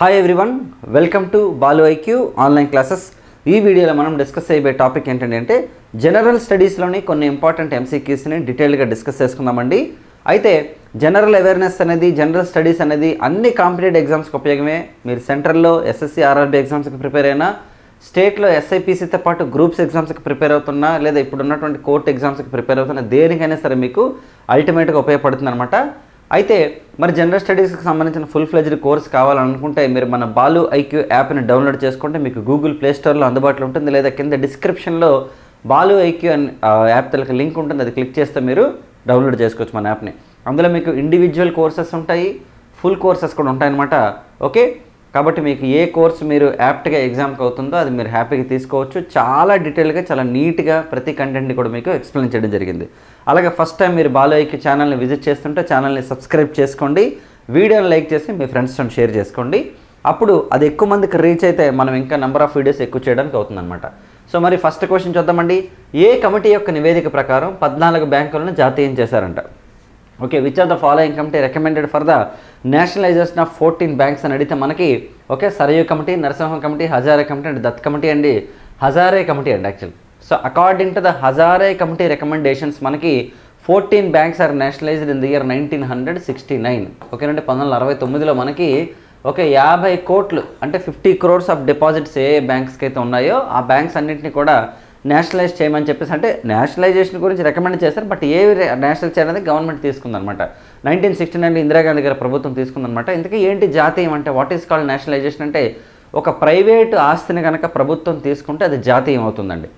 Hi everyone welcome to Balu IQ online classes ఈ వీడియోలో మనం డిస్కస్ అయ్యే టాపిక్ ఏంటంటే జనరల్ స్టడీస్లోని కొన్ని ఇంపార్టెంట్ ఎంసీక్యూస్ని డీటెయిల్గా డిస్కస్ చేసుకుందామండి. అయితే జనరల్ అవేర్నెస్ అనేది జనరల్ స్టడీస్ అనేది అన్ని కాంపిటేటివ్ ఎగ్జామ్స్కి ఉపయోగమే. మీరు సెంట్రల్లో ఎస్ఎస్సి ఆర్ఆర్బీ ఎగ్జామ్స్కి ప్రిపేర్ అయినా స్టేట్లో ఎస్ఐపిసితో పాటు గ్రూప్స్ ఎగ్జామ్స్కి ప్రిపేర్ అవుతున్నా లేదా ఇప్పుడు ఉన్నటువంటి కోర్ట్ ఎగ్జామ్స్కి ప్రిపేర్ అవుతున్నా దేనికైనా సరే మీకు అల్టిమేట్గా ఉపయోగపడుతుంది అనమాట అయితే మరి జనరల్ స్టడీస్కి సంబంధించిన ఫుల్ ఫ్లెజ్డ్ కోర్స్ కావాలనుకుంటే మీరు మన బాలు ఐక్యూ యాప్ని డౌన్లోడ్ చేసుకుంటే మీకు గూగుల్ ప్లేస్టోర్లో అందుబాటులో ఉంటుంది. లేదా కింద డిస్క్రిప్షన్లో బాలు ఐక్యూ అని యాప్ తలకి లింక్ ఉంటుంది. అది క్లిక్ చేస్తే మీరు డౌన్లోడ్ చేసుకోవచ్చు మన యాప్ని అందులో మీకు ఇండివిజువల్ కోర్సెస్ ఉంటాయి. ఫుల్ కోర్సెస్ కూడా ఉంటాయన్నమాట. ఓకే? కాబట్టి మీకు ఏ కోర్స్ మీరు యాప్ట్గా ఎగ్జామ్కి అవుతుందో అది మీరు హ్యాపీగా తీసుకోవచ్చు. చాలా డీటెయిల్గా చాలా నీట్గా ప్రతి కంటెంట్ని కూడా మీకు ఎక్స్ప్లెయిన్ చేయడం జరిగింది. అలాగే ఫస్ట్ టైం మీరు బాలోయ్కి ఛానల్ని విజిట్ చేస్తుంటే ఛానల్ని సబ్స్క్రైబ్ చేసుకోండి. వీడియోని లైక్ చేసి మీ ఫ్రెండ్స్తో షేర్ చేసుకోండి. అప్పుడు అది ఎక్కువ మందికి రీచ్ అయితే మనం ఇంకా నెంబర్ ఆఫ్ వీడియోస్ ఎక్కువ చేయడానికి అవుతుందన్నమాట. సో మరి ఫస్ట్ క్వశ్చన్ చూద్దామండి. ఏ కమిటీ యొక్క నివేదిక ప్రకారం పద్నాలుగు బ్యాంకులను జాతీయం చేశారంట? Okay which are the following committee recommended for the nationalization of fourteen banks అని అడిగితే మనకి okay Sarayu committee Narasimham committee Hazare committee and Dutt committee అండి. హజారే కమిటీ అండి actual so according to the Hazare committee recommendations మనకి fourteen banks are nationalized in the year nineteen hundred sixty nine ఓకేనండి పంతొమ్మిది వందల అరవై తొమ్మిదిలో మనకి ఒక యాభై కోట్లు అంటే ఫిఫ్టీ క్రోర్స్ ఆఫ్ డిపాజిట్స్ ఏ బ్యాంక్స్కి అయితే ఉన్నాయో ఆ బ్యాంక్స్ అన్నింటినీ కూడా నేషనలైజ్ చేయమని చెప్పేసి అంటే నేషనలైజేషన్ గురించి రికమెండ్ చేశారు బట్ ఏ నేషనల్ చేయాలనేది గవర్నమెంట్ తీసుకుందనమాట నైన్టీన్ సిక్స్టీ నైన్లో ఇందిరాగాంధీ గారి ప్రభుత్వం తీసుకుందనమాట ఇంతకీ ఏంటి జాతీయం అంటే వాట్ ఈస్ కాల్డ్ నేషనలైజేషన్ అంటే ఒక ప్రైవేటు ఆస్తిని కనుక ప్రభుత్వం తీసుకుంటే అది జాతీయం అవుతుందండి.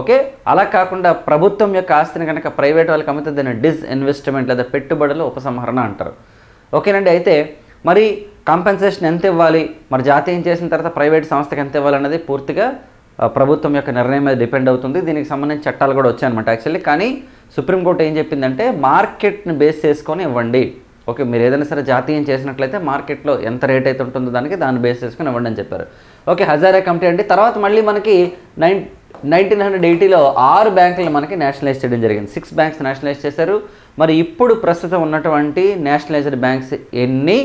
ఓకే? అలా కాకుండా ప్రభుత్వం యొక్క ఆస్తిని కనుక ప్రైవేట్ వాళ్ళకి అమ్మితే దాన్ని డిస్ ఇన్వెస్ట్మెంట్ లేదా పెట్టుబడులు ఉపసంహరణ అంటారు. ఓకేనండి? అయితే మరి కాంపెన్సేషన్ ఎంత ఇవ్వాలి? మరి జాతీయం చేసిన తర్వాత ప్రైవేట్ సంస్థకి ఎంత ఇవ్వాలి అనేది పూర్తిగా ప్రభుత్వం యొక్క నిర్ణయం మీద డిపెండ్ అవుతుంది. దీనికి సంబంధించి చట్టాలు కూడా వచ్చాయన్నమాట యాక్చువల్లీ. కానీ సుప్రీంకోర్టు ఏం చెప్పిందంటే మార్కెట్ని బేస్ చేసుకొని ఇవ్వండి. ఓకే మీరు ఏదైనా సరే జాతీయం చేసినట్లయితే మార్కెట్లో ఎంత రేట్ అయితే ఉంటుందో దానికి దాన్ని బేస్ చేసుకొని ఇవ్వండి అని చెప్పారు. ఓకే హజారే కమిటీ అండి. తర్వాత మళ్ళీ మనకి నైన్ నైన్టీన్ హండ్రెడ్ ఎయిటీలో ఆరు బ్యాంకులు మనకి నేషనలైజ్ చేయడం జరిగింది. సిక్స్ బ్యాంక్స్ నేషనలైజ్ చేశారు. మరి ఇప్పుడు ప్రస్తుతం ఉన్నటువంటి నేషనలైజ్డ్ బ్యాంక్స్ ఎన్ని?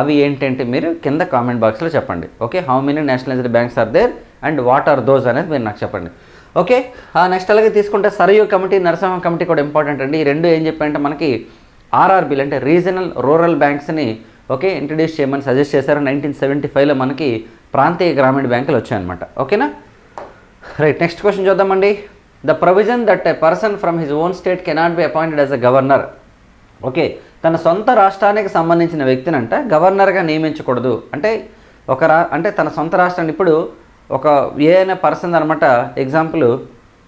అవి ఏంటంటే మీరు కింద కామెంట్ బాక్స్లో చెప్పండి. Okay how many nationalized banks are there and what are those అనేది మీరు నాకు చెప్పండి. ఓకే నెక్స్ట్ అలాగే తీసుకుంటే సరయు కమిటీ నరసింహ కమిటీ కూడా ఇంపార్టెంట్ అండి. ఈ రెండు ఏం చెప్పాయంటే మనకి ఆర్ఆర్బీలు అంటే రీజనల్ రూరల్ బ్యాంక్స్ని ఓకే ఇంట్రడ్యూస్ చేయమని సజెస్ట్ చేశారు. నైన్టీన్ సెవెంటీ ఫైవ్లో మనకి ప్రాంతీయ గ్రామీణ బ్యాంకులు వచ్చాయన్నమాట. ఓకేనా రైట్ నెక్స్ట్ క్వశ్చన్ చూద్దామండి. The provision that a person from his own state cannot be appointed as a governor okay. తన సొంత రాష్ట్రానికి సంబంధించిన వ్యక్తిని అంటే గవర్నర్గా నియమించకూడదు. అంటే ఒక రా అంటే తన సొంత రాష్ట్రాన్ని ఇప్పుడు ఒక ఏదైనా పర్సన్ అనమాట ఎగ్జాంపుల్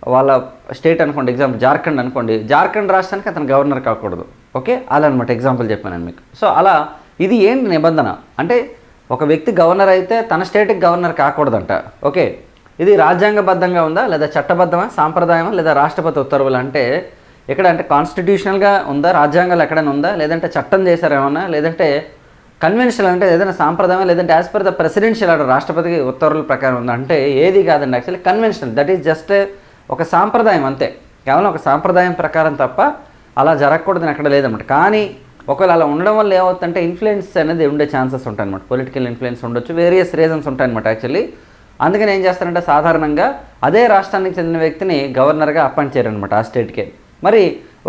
వాళ్ళ స్టేట్ అనుకోండి ఎగ్జాంపుల్ జార్ఖండ్ అనుకోండి జార్ఖండ్ రాష్ట్రానికి అతను గవర్నర్ కాకూడదు. ఓకే? అలా అనమాట ఎగ్జాంపుల్ చెప్పాను నేను మీకు. సో అలా ఇది ఏంటి నిబంధన? అంటే ఒక వ్యక్తి గవర్నర్ అయితే తన స్టేట్కి గవర్నర్ కాకూడదంట. ఓకే? ఇది రాజ్యాంగబద్ధంగా ఉందా? లేదా చట్టబద్ధమా? సాంప్రదాయమా? లేదా రాష్ట్రపతి ఉత్తర్వులు అంటే ఇక్కడ అంటే కాన్స్టిట్యూషనల్గా ఉందా రాజ్యాంగాలు ఎక్కడైనా ఉందా? లేదంటే చట్టం చేశారేమన్నా లేదంటే కన్వెన్షనల్ అంటే ఏదైనా సాంప్రదాయం లేదంటే as per the presidential order రాష్ట్రపతికి ఉత్తర్వుల ప్రకారం ఉందా? అంటే ఏది కాదండి actually conventional that is just ఒక సాంప్రదాయం అంతే. కేవలం ఒక సాంప్రదాయం ప్రకారం తప్ప అలా జరగకూడదని అక్కడ లేదన్నమాట. కానీ ఒకవేళ అలా ఉండడం వల్ల ఏమవుతుందంటే ఇన్ఫ్లుయెన్స్ అనేది ఉండే ఛాన్సెస్ ఉంటాయన్నమాట. పొలిటికల్ ఇన్ఫ్లుయెన్స్ ఉండొచ్చు వేరియస్ రీజన్స్ ఉంటాయన్నమాట యాక్చువల్లీ అందుకని ఏం చేస్తారంటే సాధారణంగా అదే రాష్ట్రానికి చెందిన వ్యక్తిని గవర్నర్గా అపాయింట్ చేయరనమాట ఆ స్టేట్కే మరి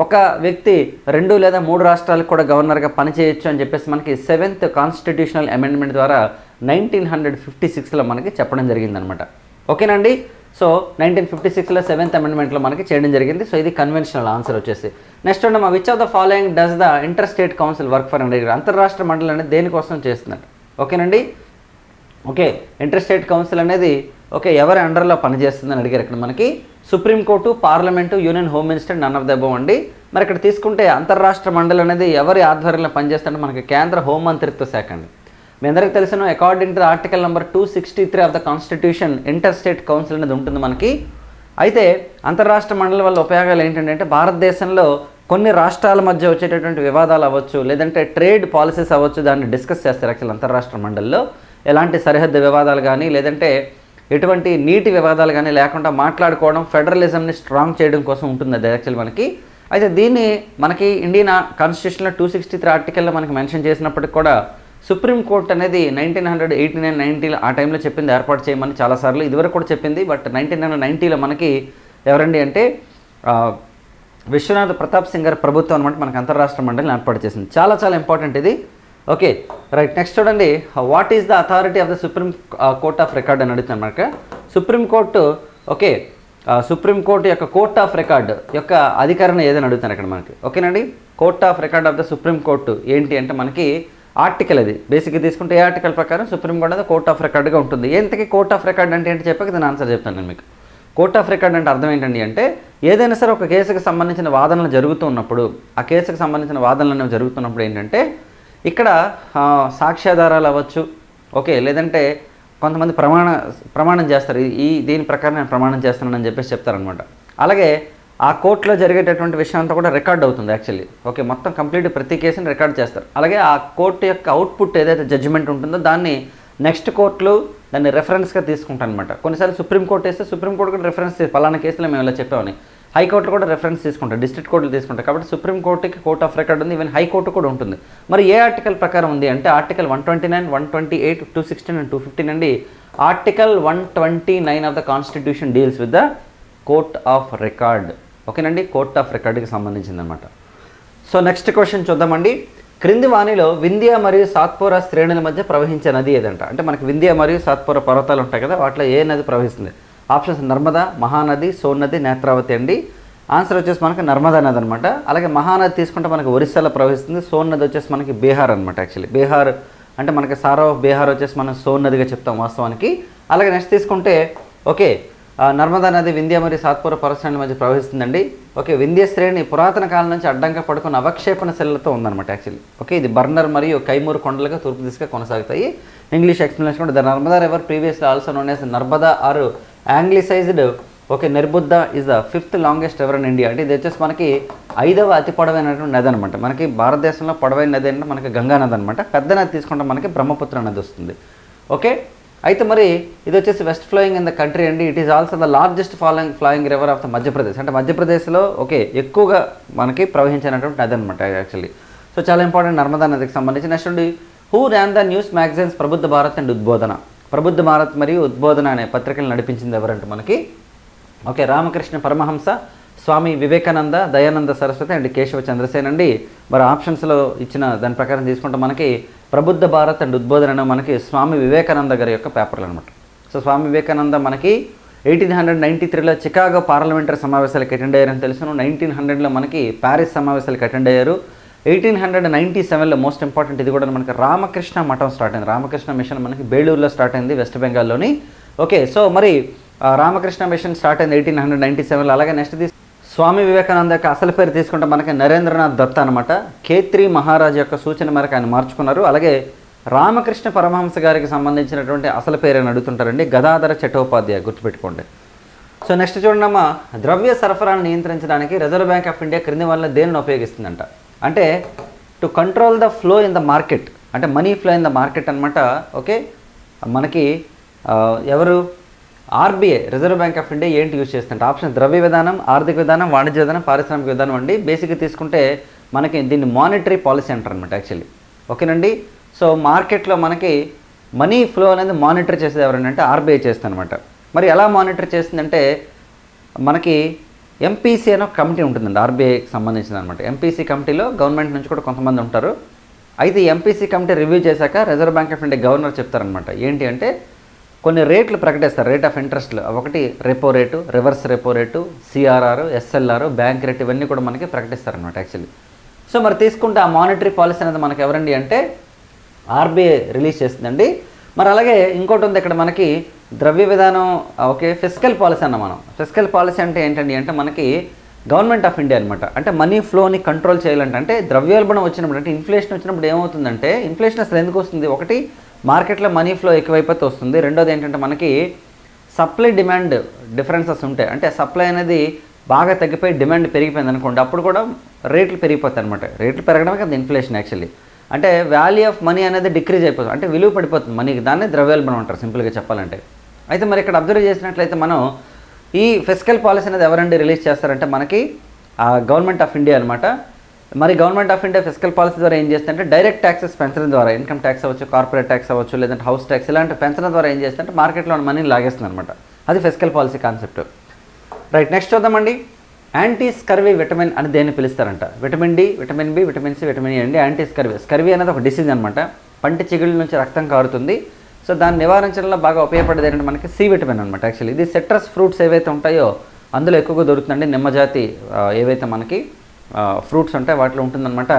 ఒక వ్యక్తి రెండు లేదా మూడు రాష్ట్రాలకు కూడా గవర్నర్గా పనిచేయొచ్చు అని చెప్పేసి మనకి సెవెంత్ కాన్స్టిట్యూషనల్ అమెండ్మెంట్ ద్వారా నైన్టీన్ హండ్రెడ్ ఫిఫ్టీ సిక్స్లో మనకి చెప్పడం జరిగిందనమాట. ఓకేనండి? సో నైన్టీన్ ఫిఫ్టీ సిక్స్లో సెవెంత్ అమెండ్మెంట్లో మనకి చేయడం జరిగింది. సో ఇది కన్వెన్షనల్ ఆన్సర్ వచ్చేసి. Next ఉండమా which of the following does the inter state council work for అండి అంతర్రాష్ట్ర మండలి అనేది దేనికోసం చేస్తున్నారు? ఓకేనండి? ఓకే ఇంటర్ స్టేట్ కౌన్సిల్ అనేది ఓకే ఎవరి అండర్లో పనిచేస్తుందని అడిగారు ఇక్కడ మనకి. Supreme court parliament union home minister none of the అండి మరి ఇక్కడ తీసుకుంటే అంతర్రాష్ట్ర మండలి అనేది ఎవరి ఆధ్వర్యంలో పనిచేస్తుంటే మనకి కేంద్ర హోం మంత్రిత్వ శాఖ అండి. మీ అందరికీ తెలిసిన according to article number two sixty three of the constitution inter state council అనేది ఉంటుంది మనకి. అయితే అంతర్రాష్ట్ర మండలి వల్ల ఉపయోగాలు ఏంటంటే భారతదేశంలో కొన్ని రాష్ట్రాల మధ్య వచ్చేటటువంటి వివాదాలు అవ్వచ్చు లేదంటే ట్రేడ్ పాలసీస్ అవ్వచ్చు దాన్ని డిస్కస్ చేస్తారు యాక్చువల్ అంతర్రాష్ట్ర మండలిలో. ఎలాంటి సరిహద్దు వివాదాలు కానీ లేదంటే ఎటువంటి నీటి వివాదాలు కానీ లేకుండా మాట్లాడుకోవడం ఫెడరలిజంని స్ట్రాంగ్ చేయడం కోసం ఉంటుంది అది యాక్చువల్ మనకి. అయితే దీన్ని మనకి ఇండియన్ కాన్స్టిట్యూషన్లో టూ సిక్స్టీ త్రీ ఆర్టికల్లో మనకి మెన్షన్ చేసినప్పటికి కూడా సుప్రీంకోర్టు అనేది నైన్టీన్ హండ్రెడ్ ఎయిటీ నైన్ నైన్టీలో ఆ టైంలో చెప్పింది ఏర్పాటు చేయమని చాలాసార్లు ఇదివరకు కూడా చెప్పింది. బట్ నైన్టీన్ హండ్రెడ్ నైన్టీలో మనకి ఎవరండి అంటే విశ్వనాథ్ ప్రతాప్ సింగ్ గారి ప్రభుత్వం అనమాట మనకు అంతర్రాష్ట్ర మండలిని ఏర్పాటు చేసింది. చాలా చాలా ఇంపార్టెంట్ ఇది. ఓకే రైట్ నెక్స్ట్ చూడండి. What is the authority of the supreme court of record అని అడుగుతాను మనకు. Supreme court okay uh, supreme court యొక్క కోర్ట్ ఆఫ్ రికార్డ్ యొక్క అధికారం ఏదని అడుగుతాను ఇక్కడ మనకి. ఓకేనండి? Court of record of the supreme court ఏంటి అంటే మనకి ఆర్టికల్ అది. బేసిక్గా తీసుకుంటే ఏ ఆర్టికల్ ప్రకారం సుప్రీంకోర్టు అనేది కోర్ట్ ఆఫ్ రికార్డ్గా ఉంటుంది. ఎంతకి కోర్ట్ ఆఫ్ రికార్డ్ అంటే ఏంటి చెప్పక దాని ఆన్సర్ చెప్తాను నేను మీకు. కోర్ట్ ఆఫ్ రికార్డ్ అంటే అర్థం ఏంటండి అంటే ఏదైనా సరే ఒక కేసుకు సంబంధించిన వాదనలు జరుగుతున్నప్పుడు ఆ కేసుకు సంబంధించిన వాదనలు అనేవి జరుగుతున్నప్పుడు ఏంటంటే ఇక్కడ సాక్ష్యాధారాలు అవ్వచ్చు. ఓకే లేదంటే కొంతమంది ప్రమాణ ప్రమాణం చేస్తారు. ఈ- దీని ప్రకారం నేను ప్రమాణం చేస్తున్నానని చెప్పేసి చెప్తారనమాట అలాగే ఆ కోర్టులో జరిగేటటువంటి విషయం అంతా కూడా రికార్డ్ అవుతుంది యాక్చువల్లీ. ఓకే మొత్తం కంప్లీట్ ప్రతి కేసుని రికార్డ్ చేస్తారు. అలాగే ఆ కోర్టు యొక్క అవుట్పుట్ ఏదైతే జడ్జిమెంట్ ఉంటుందో దాన్ని నెక్స్ట్ కోర్టులు దాన్ని రెఫరెన్స్గా తీసుకుంటాను అనమాట కొన్నిసార్లు సుప్రీంకోర్టు వేస్తే సుప్రీంకోర్టు కూడా రెఫరెన్స్ పలానా కేసులో మేము ఇలా చెప్పామని. హైకోర్టు కూడా రెఫరెన్స్ తీసుకుంటారు డిస్ట్రిక్ట్ కోర్టులు తీసుకుంటారు కాబట్టి సుప్రీంకోర్టుకి కోర్ట్ ఆఫ్ రికార్డ్ ఉంది ఈవెన్ హైకోర్టు కూడా ఉంటుంది. మరి ఏ ఆర్టికల్ ప్రకారం ఉంది అంటే article one twenty nine one twenty eight two sixteen and two fifteen అండి. Article one twenty nine of the constitution deals with the court of record ఓకేనండి? కోర్ట్ ఆఫ్ రికార్డ్కి సంబంధించింది అనమాట సో నెక్స్ట్ క్వశ్చన్ చూద్దామండి. క్రింది వాణిలో వింధ్య మరియు సాత్పుర శ్రేణుల మధ్య ప్రవహించే నది ఏదంట? అంటే మనకి వింధ్య మరియు సాత్పుర పర్వతాలు ఉంటాయి కదా వాటిలో ఏ నది ప్రవహిస్తుంది? ఆప్షన్స్ నర్మదా మహానది సోన్నది నేత్రావతి అండి. ఆన్సర్ వచ్చేసి మనకి నర్మదా నది అనమాట అలాగే మహానది తీసుకుంటే మనకి ఒరిస్సాలో ప్రవహిస్తుంది. సోన్ నది వచ్చేసి మనకి బీహార్ అనమాట యాక్చువల్లీ బీహార్ అంటే మనకి సార్ ఆఫ్ బీహార్ వచ్చేసి మనం సోన్ నదిగా చెప్తాం వాస్తవానికి. అలాగే నెక్స్ట్ తీసుకుంటే ఓకే నర్మదా నది వింధ్య మరియు సాత్పుర పరశ్రాణి మధ్య ప్రవహిస్తుందండి. ఓకే వింధ్య శ్రేణి పురాతన కాలం నుంచి అడ్డంగా పడుకున్న అవక్షేపణ శిలతో ఉందన్నమాట యాక్చువల్లీ ఓకే ఇది బర్నర్ మరియు కైమూర్ కొండలుగా తూర్పు దిశగా కొనసాగుతాయి. ఇంగ్లీష్ ఎక్స్ప్లెనేషన్ కూడా the Narmada river previously also known as Narmada or anglicized okay Nerbudda is the fifth longest ever in India అంటే ఇది వచ్చేసి మనకి ఐదవ అతి పొడవైనటువంటి నది అనమాట మనకి భారతదేశంలో పొడవైన నది అంటే మనకి గంగా నది అనమాట పెద్ద నది తీసుకుంటే మనకి బ్రహ్మపుత్ర నది వస్తుంది. ఓకే? అయితే మరి ఇది వచ్చేసి west flowing in the country అండి. It is also the largest following flowing river of the Madhya Pradesh అంటే మధ్యప్రదేశ్లో ఓకే ఎక్కువగా మనకి ప్రవహించినటువంటి నది అనమాట యాక్చువల్లీ సో చాలా ఇంపార్టెంట్ నర్మదా నదికి సంబంధించి. నెక్స్ట్ ఉండి who ran the news magazines Prabuddha Bharat and Udbodhan Prabuddha Bharat మరియు ఉద్బోధన అనే పత్రికలు నడిపించింది ఎవరంటే మనకి? ఓకే రామకృష్ణ పరమహంస స్వామి వివేకానంద దయానంద సరస్వతి అండ్ కేశవ చంద్రసేన్ అండి. మరి ఆప్షన్స్లో ఇచ్చిన దాని ప్రకారం తీసుకుంటే మనకి ప్రబుద్ధ భారత్ అండ్ ఉద్బోధన అనే మనకి స్వామి వివేకానంద గారి యొక్క పేపర్లు అనమాట సో స్వామి వివేకానంద మనకి ఎయిటీన్ హండ్రెడ్ నైంటీ త్రీలో చికాగో పార్లమెంటరీ సమావేశాలకు అటెండ్ అయ్యారని తెలుసును. నైన్టీన్ హండ్రెడ్లో మనకి ప్యారిస్ సమావేశాలకు అటెండ్ అయ్యారు. ఎయిటీన్ హండ్రెడ్ నైంటీ సెవెన్లో మోస్ట్ ఇంపార్టెంట్ ఇది కూడా మనకి రామకృష్ణ మఠం స్టార్ట్ అయింది. రామకృష్ణ మిషన్ మనకి బేలూరులో స్టార్ట్ అయింది వెస్ట్ బెంగాల్లోని. ఓకే సో మరి రామకృష్ణ మిషన్ స్టార్ట్ అయింది ఎయిటీన్ హండ్రెడ్ నైంటీ సెవెన్లో. అలాగే నెక్స్ట్ తీసు స్వామి వివేకానంద యొక్క అసలు పేరు తీసుకుంటే మనకి నరేంద్రనాథ్ దత్త అనమాట ఖేత్రి మహారాజ్ యొక్క సూచన మేరకు ఆయన మార్చుకున్నారు. అలాగే రామకృష్ణ పరమహంస గారికి సంబంధించినటువంటి అసలు పేరు అని అడుగుతుంటారండి. గదాధర చటోపాధ్యాయ గుర్తుపెట్టుకోండి. సో నెక్స్ట్ చూడండి అమ్మ ద్రవ్య సరఫరాను నియంత్రించడానికి రిజర్వ్ బ్యాంక్ ఆఫ్ ఇండియా క్రింది వల్ల దేనిని ఉపయోగిస్తుందంట? అంటే to control the flow in the market అంటే money flow in the market అనమాట ఓకే మనకి ఎవరు? RBI reserve bank of India ఏంటి యూజ్ చేస్తుంటే ఆప్షన్ ద్రవ్య విధానం ఆర్థిక విధానం వాణిజ్య విధానం పారిశ్రామిక విధానం అండి. బేసిక్గా తీసుకుంటే మనకి దీన్ని మానిటరీ పాలసీ అంటారు అనమాట యాక్చువల్లీ ఓకేనండి? సో మార్కెట్లో మనకి మనీ ఫ్లో అనేది మానిటర్ చేసేది ఎవరంటే ఆర్బీఐ చేస్తుంది అనమాట మరి ఎలా మానిటర్ చేస్తుందంటే మనకి ఎంపీసీ అనే ఒక కమిటీ ఉంటుందండి ఆర్బీఐకి సంబంధించిన అనమాట ఎంపీసీ కమిటీలో గవర్నమెంట్ నుంచి కూడా కొంతమంది ఉంటారు. అయితే ఎంపీసీ కమిటీ రివ్యూ చేశాక reserve bank of India governor చెప్తారనమాట ఏంటి అంటే కొన్ని రేట్లు ప్రకటిస్తారు రేట్ ఆఫ్ ఇంట్రెస్ట్లు ఒకటి repo rate reverse repo rate CRR SLR bank rate ఇవన్నీ కూడా మనకి ప్రకటిస్తారనమాట యాక్చువల్లీ సో మరి తీసుకుంటే ఆ మానిటరీ పాలసీ అనేది మనకి ఎవరండి అంటే ఆర్బీఐ రిలీజ్ చేస్తుందండి. మరి అలాగే ఇంకోటి ఉంది ఇక్కడ మనకి ద్రవ్య విధానం ఓకే ఫిజికల్ పాలసీ అన్న మనం. ఫిజికల్ పాలసీ అంటే ఏంటండి అంటే మనకి గవర్నమెంట్ ఆఫ్ ఇండియా అనమాట అంటే మనీ ఫ్లోని కంట్రోల్ చేయాలంటే అంటే ద్రవ్యోల్బణం వచ్చినప్పుడు అంటే ఇన్ఫ్లేషన్ వచ్చినప్పుడు ఏమవుతుందంటే ఇన్ఫ్లేషన్ అసలు ఎందుకు వస్తుంది? ఒకటి మార్కెట్లో మనీ ఫ్లో ఎక్కువైపోతే వస్తుంది. రెండోది ఏంటంటే మనకి సప్లై డిమాండ్ డిఫరెన్సెస్ ఉంటాయి. అంటే సప్లై అనేది బాగా తగ్గిపోయి డిమాండ్ పెరిగిపోయింది అనుకోండి అప్పుడు కూడా రేట్లు పెరిగిపోతాయి అనమాట రేట్లు పెరగడమే కదా ఇన్ఫ్లేషన్ యాక్చువల్లీ అంటే వాల్యూ ఆఫ్ మనీ అనేది డిక్రీజ్ అయిపోతుంది. అంటే విలువ పడిపోతుంది. మనీకి దాన్ని ద్రవ్యోల్బణం అంటారు సింపుల్గా చెప్పాలంటే. అయితే మరి ఇక్కడ అబ్జర్వ్ చేసినట్లయితే మనం ఈ ఫిజికల్ పాలసీ అనేది ఎవరండి రిలీజ్ చేస్తారంటే మనకి ఆ గవర్నమెంట్ ఆఫ్ ఇండియా అనమాట మరి government of India physical policy ద్వారా ఏం చేస్తుంటే డైరెక్ట్ ట్యాక్సెస్ పెంచడం ద్వారా ఇన్కమ్ ట్యాక్స్ అవ్వచ్చు కార్పొరేట్ ట్యాక్స్ అవ్వచ్చు లేదంటే హౌస్ ట్యాక్స్ ఇలాంటి పెంచడం ద్వారా ఏం చేస్తుంటే మార్కెట్లో ఉన్న మనీని లాగేస్తుంది అనమాట అది physical policy concept right next చూద్దామండి. యాంటీ స్కర్వీ విటమిన్ అని దేన్ని పిలుస్తారంట? Vitamin D vitamin B vitamin C vitamin A అండి. యాంటీ స్కర్వీ స్కర్వీ అనేది ఒక డిసీజ్ అనమాట పంటి చిగుళ్ళ నుంచి రక్తం కారుతుంది. సో దాన్ని నివారించడంలో బాగా ఉపయోగపడేది ఏంటంటే మనకి సి విటమిన్ అనమాట యాక్చువల్లీ ఇది సిట్రస్ ఫ్రూట్స్ ఏవైతే ఉంటాయో అందులో ఎక్కువగా దొరుకుతుందండి. నిమ్మజాతి ఏవైతే మనకి ఫ్రూట్స్ ఉంటాయి వాటిలో ఉంటుందన్నమాట.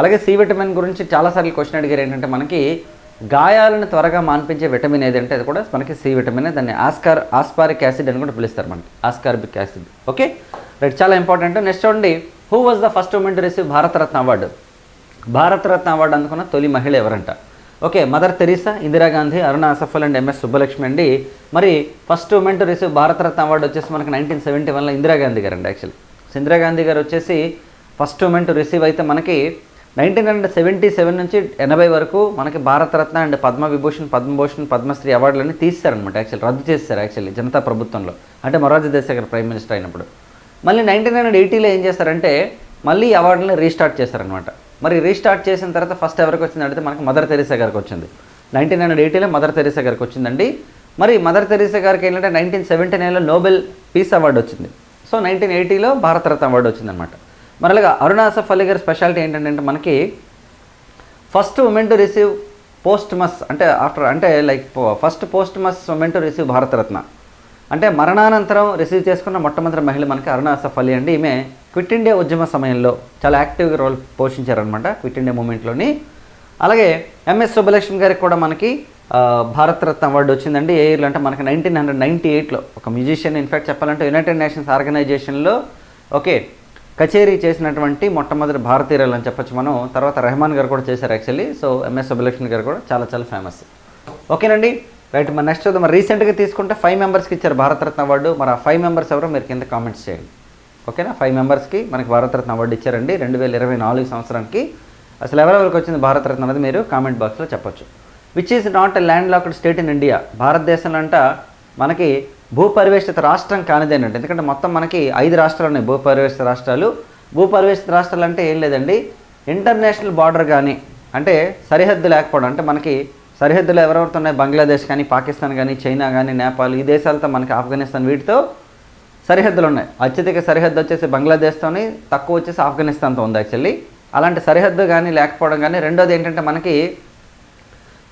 అలాగే సి విటమిన్ గురించి చాలాసార్లు క్వశ్చన్ అడిగారు ఏంటంటే మనకి గాయాలను త్వరగా మాన్పించే విటమిన్ ఏదంటే అది కూడా మనకి సి విటమిన్ దాన్ని ఆస్కార్ ఆస్పారిక్ యాసిడ్ అని కూడా పిలుస్తారు మనకి. Ascorbic acid. ఓకే? రైట్ చాలా ఇంపార్టెంట్. నెక్స్ట్ చూడండి. Who was the first women to receive Bharat Ratna award? Bharat Ratna award అందుకున్న తొలి మహిళ ఎవరంట? Okay mother Teresa Indira Gandhi Aruna Asaf Ali and MS Subbulakshmi అండి. మరి first women to receive Bharat Ratna award వచ్చేసి మనకి nineteen seventy వన్లో ఇందిరాగాంధీ గారు అండి యాక్చువల్లీ సో ఇందిరాగాంధీ గారు వచ్చేసి ఫస్ట్ ఉమెన్ టు రిసీవ్ అయితే మనకి నైన్టీన్ హండ్రెడ్ సెవెంటీ సెవెన్ నుంచి ఎనభై వరకు మనకి భారతరత్న అండ్ పద్మవిభూషణ్ పద్మభూషణ్ పద్మశ్రీ అవార్డులన్నీ తీస్తారనమాట యాక్చువల్లీ రద్దు చేస్తారు యాక్చువల్లీ జనతా ప్రభుత్వంలో. అంటే మొరార్జీ దేశాయ్ గారు ప్రైమ్ మినిస్టర్ అయినప్పుడు. మళ్ళీ నైన్టీన్ హండ్రెడ్ ఎయిటీలో ఏం చేస్తారంటే మళ్ళీ అవార్డులను అవార్డుని రీస్టార్ట్ చేశారనమాట మరి రీస్టార్ట్ చేసిన తర్వాత ఫస్ట్ ఎవరికి వచ్చింది అంటే మనకి మదర్ తెరీసా గారికి వచ్చింది. నైన్టీన్ హండ్రెడ్ ఎయిటీలో మదర్ తెరీసా గారికి వచ్చిందండి. మరి మదర్ తెరీసా గారికి ఏంటంటే నైన్టీన్ సెవెంటీ నైన్లో నోబెల్ పీస్ అవార్డు వచ్చింది. సో నైన్టీన్ ఎయిటీలో భారతరత్న అవార్డు వచ్చిందనమాట మరి అలాగా అరుణాసఫ్ అలీ గారి స్పెషాలిటీ ఏంటంటే మనకి first women to receive posthumous అంటే ఆఫ్టర్ అంటే like first posthumous women to receive Bharat Ratna అంటే మరణానంతరం రిసీవ్ చేసుకున్న మొట్టమొదటి మహిళ మనకి అరుణాసఫ్ అలీ అండి. ఈమె క్విట్ ఇండియా ఉద్యమ సమయంలో చాలా యాక్టివ్గా రోల్ పోషించారనమాట క్విట్ ఇండియా మూమెంట్లోని అలాగే ఎంఎస్ సుబ్బలక్ష్మి గారికి కూడా మనకి భారతరత్న అవార్డు వచ్చిందండి. ఏ ఇయర్లో అంటే మనకి నైన్టీన్ హండ్రెడ్ నైంటీ ఎయిట్లో. ఒక మ్యూజిషియన్ ఇన్ఫ్యాక్ట్ చెప్పాలంటే యునైటెడ్ నేషన్స్ ఆర్గనైజేషన్లో ఓకే కచేరీ చేసినటువంటి మొట్టమొదటి భారతీయురాలు అని చెప్పొచ్చు మనం. తర్వాత రెహమాన్ గారు కూడా చేశారు యాక్చువల్లీ. సో ఎంఎస్ సుబ్బలక్ష్మి గారు కూడా చాలా చాలా ఫేమస్. ఓకేనండి. రైట్ మరి నెక్స్ట్ చూద్దాం. మరి రీసెంట్గా తీసుకుంటే ఫైవ్ మెంబర్స్కి ఇచ్చారు భారతరత్న అవార్డు. మరి ఆ ఫైవ్ మెంబర్స్ ఎవరో మీరు కింద కామెంట్స్ చేయండి. ఓకేనా? ఫైవ్ మెంబర్స్కి మనకి భారతరత్న అవార్డు ఇచ్చారండి. రెండు వేల ఇరవై నాలుగు సంవత్సరానికి అసలు ఎవరెవరికి వచ్చింది భారతరత్న అనేది మీరు కామెంట్ బాక్స్లో చెప్పొచ్చు. Which is not a land locked state in India భారతదేశంలో అంట మనకి భూపరివేష్టిత రాష్ట్రం కానిదేనండి. ఎందుకంటే మొత్తం మనకి ఐదు రాష్ట్రాలు ఉన్నాయి. భూపరివేష్టిత రాష్ట్రాలు. భూపరివేష్టిత రాష్ట్రాలు అంటే ఏం లేదండి. ఇంటర్నేషనల్ బార్డర్ కానీ అంటే సరిహద్దు లేకపోవడం అంటే మనకి సరిహద్దులు ఎవరెవరితో ఉన్నాయి? బంగ్లాదేశ్ కానీ పాకిస్తాన్ కానీ చైనా కానీ నేపాల్ ఈ దేశాలతో మనకి ఆఫ్ఘనిస్తాన్ వీటితో సరిహద్దులు ఉన్నాయి అత్యధిక సరిహద్దు వచ్చేసి బంగ్లాదేశ్తోని తక్కువ వచ్చేసి ఆఫ్ఘనిస్తాన్తో ఉంది యాక్చువల్లీ. అలాంటి సరిహద్దు కానీ లేకపోవడం కానీ రెండోది ఏంటంటే మనకి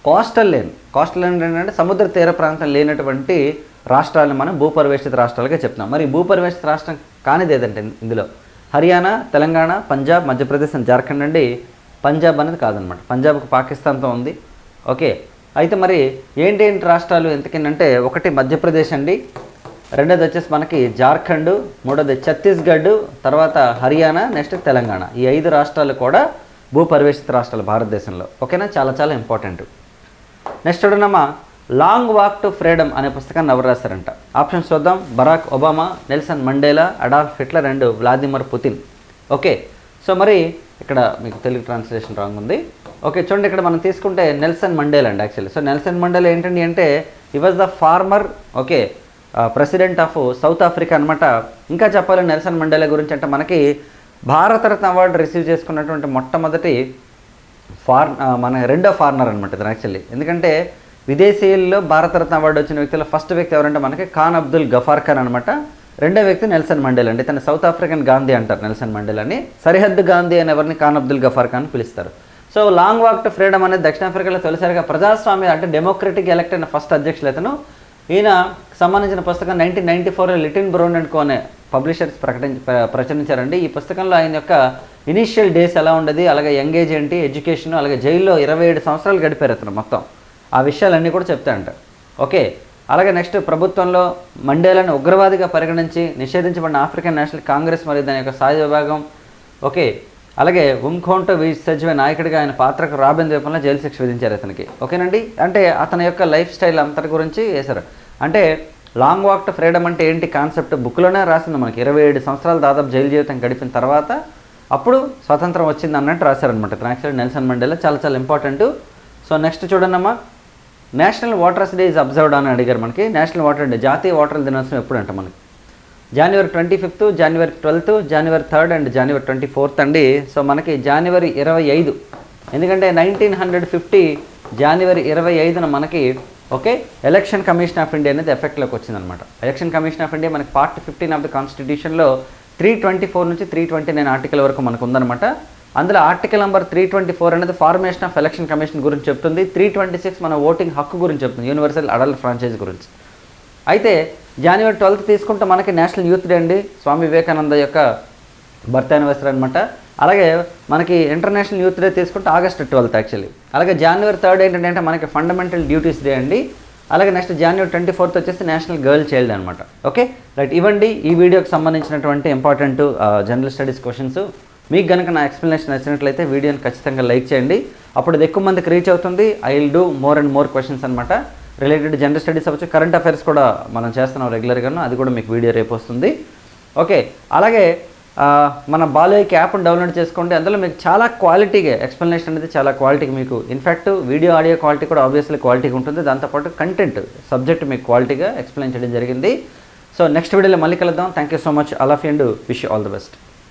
కోస్టల్ లేన్ కోస్టల్ లేన్ ఏంటంటే సముద్ర తీర ప్రాంతం లేనటువంటి రాష్ట్రాలను మనం భూపరివేష్టిత రాష్ట్రాలుగా చెప్తున్నాం. మరి భూపరివేష్టిత రాష్ట్రం కానిది ఏదంటే ఇందులో? హర్యానా తెలంగాణ పంజాబ్ మధ్యప్రదేశ్ అండ్ జార్ఖండ్ అండి పంజాబ్ అనేది కాదనమాట. పంజాబ్కి పాకిస్తాన్తో ఉంది. ఓకే. అయితే మరి ఏంటి ఏంటి రాష్ట్రాలు? ఎంతకేంటంటే ఒకటి మధ్యప్రదేశ్ అండి రెండోది వచ్చేసి మనకి జార్ఖండ్ మూడోది ఛత్తీస్గఢ్ తర్వాత హర్యానా నెక్స్ట్ తెలంగాణ. ఈ ఐదు రాష్ట్రాలు కూడా భూపరివేషిత రాష్ట్రాలు భారతదేశంలో. ఓకేనా? చాలా చాలా ఇంపార్టెంట్. నెక్స్ట్ చూడనమ్మా లాంగ్ వాక్ టు ఫ్రీడమ్ అనే పుస్తకాన్ని ఎవరు రాశారంట? ఆప్షన్స్ చూద్దాం. Barack Obama Nelson Mandela Adolf Hitler and Vladimir Putin. Okay. So మరి ఇక్కడ మీకు తెలుగు ట్రాన్స్లేషన్ రాంగ్ ఉంది. ఓకే చూడండి ఇక్కడ మనం తీసుకుంటే నెల్సన్ మండేలా అండి యాక్చువల్లీ. సో నెల్సన్ మండేలా ఏంటండి అంటే he was the former okay president of South Africa అనమాట ఇంకా చెప్పాలి నెల్సన్ మండేలా గురించి అంటే మనకి భారతరత్న అవార్డు రిసీవ్ చేసుకున్నటువంటి మొట్టమొదటి ఫార్ మన రెండో ఫారినర్ అనమాట ఇది యాక్చువల్లీ ఎందుకంటే విదేశీయుల్లో భారతరత్న అవార్డు వచ్చిన వ్యక్తుల ఫస్ట్ వ్యక్తి ఎవరంటే మనకి ఖాన్ అబ్దుల్ గఫార్ ఖాన్ అనమాట రెండో వ్యక్తి నెల్సన్ మండేల్ అండి. తన సౌత్ ఆఫ్రికన్ గాంధీ అంటారు నెల్సన్ మండేల్ అని సరిహద్దు గాంధీ అని ఎవరిని ఖాన్ అబ్దుల్ గఫార్ ఖాన్ పిలుస్తారు. So long walk to freedom అనేది దక్షిణాఫ్రికాలో తొలిసారిగా ప్రజాస్వామ్య అంటే డెమోక్రటిక్ ఎలక్ట్ అయిన ఫస్ట్ అధ్యక్షులు అతను ఈయన సంబంధించిన పుస్తకం నైన్టీన్ నైన్టీ ఫోర్లో లిటిన్ బ్రౌన్ అండ్ కోనే పబ్లిషర్స్ ప్రకటించి ప్రచురించారండి. ఈ పుస్తకంలో ఆయన యొక్క ఇనీషియల్ డేస్ ఎలా ఉండేది అలాగే యంగ్ ఏజ్ ఏంటి ఎడ్యుకేషన్ అలాగే జైల్లో ఇరవై ఏడు సంవత్సరాలు గడిపారు అతను మొత్తం. ఆ విషయాలన్నీ కూడా చెప్తాడంట ఓకే అలాగే నెక్స్ట్ ప్రభుత్వంలో మండేలను ఉగ్రవాదిగా పరిగణించి నిషేధించబడిన ఆఫ్రికన్ నేషనల్ కాంగ్రెస్ మరియు దాని యొక్క సాయుధ విభాగం. ఓకే అలాగే ఉమ్ఖోంటో విసజ్వే నాయకుడిగా ఆయన పాత్రకు రాబిన్ ద్వీపంలో జైలు శిక్ష విధించారు అతనికి. ఓకేనండి అంటే అతని యొక్క లైఫ్ స్టైల్ అంతటి గురించి వేశారు అంటే లాంగ్ వాక్ టు ఫ్రీడమ్ అంటే ఏంటి కాన్సెప్ట్ బుక్లోనే రాసింది మనకి. ఇరవై ఏడు సంవత్సరాలు దాదాపు జైలు జీవితం గడిపిన తర్వాత అప్పుడు స్వతంత్రం వచ్చింది అన్నట్టు రాశారనమాట యాక్చువల్లీ నెల్సన్ మండేలా చాలా చాలా ఇంపార్టెంట్ సో నెక్స్ట్ చూడండమ్మా national waters day is observed అని అడిగారు మనకి. నేషనల్ వాటర్ డే జాతీయ వాటర్ దినోత్సవం ఎప్పుడు మనకి? January twenty fifth January twelfth January third and January twenty fourth అండి. సో మనకి జనవరి ఇరవై ఐదు. ఎందుకంటే నైన్టీన్ హండ్రెడ్ ఫిఫ్టీ జనవరి ఇరవై ఐదున మనకి okay? Election commission of India అనేది ఎఫెక్ట్లోకి వచ్చిందనమాట. ఎలక్షన్ కమిషన్ ఆఫ్ ఇండియా మనకి పార్ట్ ఫిఫ్టీన్ ఆఫ్ ద కాన్స్టిట్యూషన్లో త్రీ ట్వంటీ ఫోర్ నుంచి త్రీ ట్వంటీ నైన్ ఆర్టికల్ వరకు మనకు ఉందన్నమాట అందులో article number three twenty four అనేది ఫార్మేషన్ ఆఫ్ ఎలక్షన్ కమిషన్ గురించి చెప్తుంది. త్రీ ట్వంటీ సిక్స్ మన ఓటింగ్ హక్కు గురించి చెప్తుంది. యూనివర్సల్ అడల్ట్ ఫ్రాంచైజ్ గురించి. అయితే జనవరి ట్వెల్త్ తీసుకుంటే మనకి నేషనల్ యూత్ డే అండి. స్వామి వివేకానంద యొక్క బర్త్ యానివర్సరీ అనమాట అలాగే మనకి ఇంటర్నేషనల్ యూత్ డే తీసుకుంటే ఆగస్ట్ ట్వెల్త్ యాక్చువల్లీ అలాగే జనవరి థర్డ్ ఏంటంటే మనకి ఫండమెంటల్ డ్యూటీస్ డే అండి. అలాగే నెక్స్ట్ జనవరి ట్వంటీ ఫోర్త్ వచ్చేసి నేషనల్ గర్ల్ చైల్డ్ అనమాట ఓకే రైట్ ఇవ్వండి. ఈ వీడియోకి సంబంధించినటువంటి ఇంపార్టెంట్ జనరల్ స్టడీస్ క్వశ్చన్స్ మీకు కనుక నా ఎక్స్ప్లెనేషన్ నచ్చినట్లయితే వీడియోని ఖచ్చితంగా లైక్ చేయండి. అప్పుడు ఇది ఎక్కువ మందికి రీచ్ అవుతుంది. I will do more and more questions అనమాట రిలేటెడ్ జనరల్ స్టడీస్ అవ్వచ్చు. కరెంట్ అఫైర్స్ కూడా మనం చేస్తున్నాం రెగ్యులర్గాను అది కూడా మీకు వీడియో రేపు వస్తుంది. ఓకే అలాగే మన బాలయ్యకి యాప్ని డౌన్లోడ్ చేసుకోండి. అందులో మీకు చాలా క్వాలిటీగా ఎక్స్ప్లెనేషన్ అనేది చాలా క్వాలిటీగా మీకు in fact video audio quality కూడా ఆబ్వియస్లీ క్వాలిటీగా ఉంటుంది. దాంతోపాటు కంటెంట్ సబ్జెక్ట్ మీకు క్వాలిటీగా ఎక్స్ప్లెయిన్ చేయడం జరిగింది. సో నెక్స్ట్ వీడియోలో మళ్ళీ కలుద్దాం. Thank you so much all of and wish all the best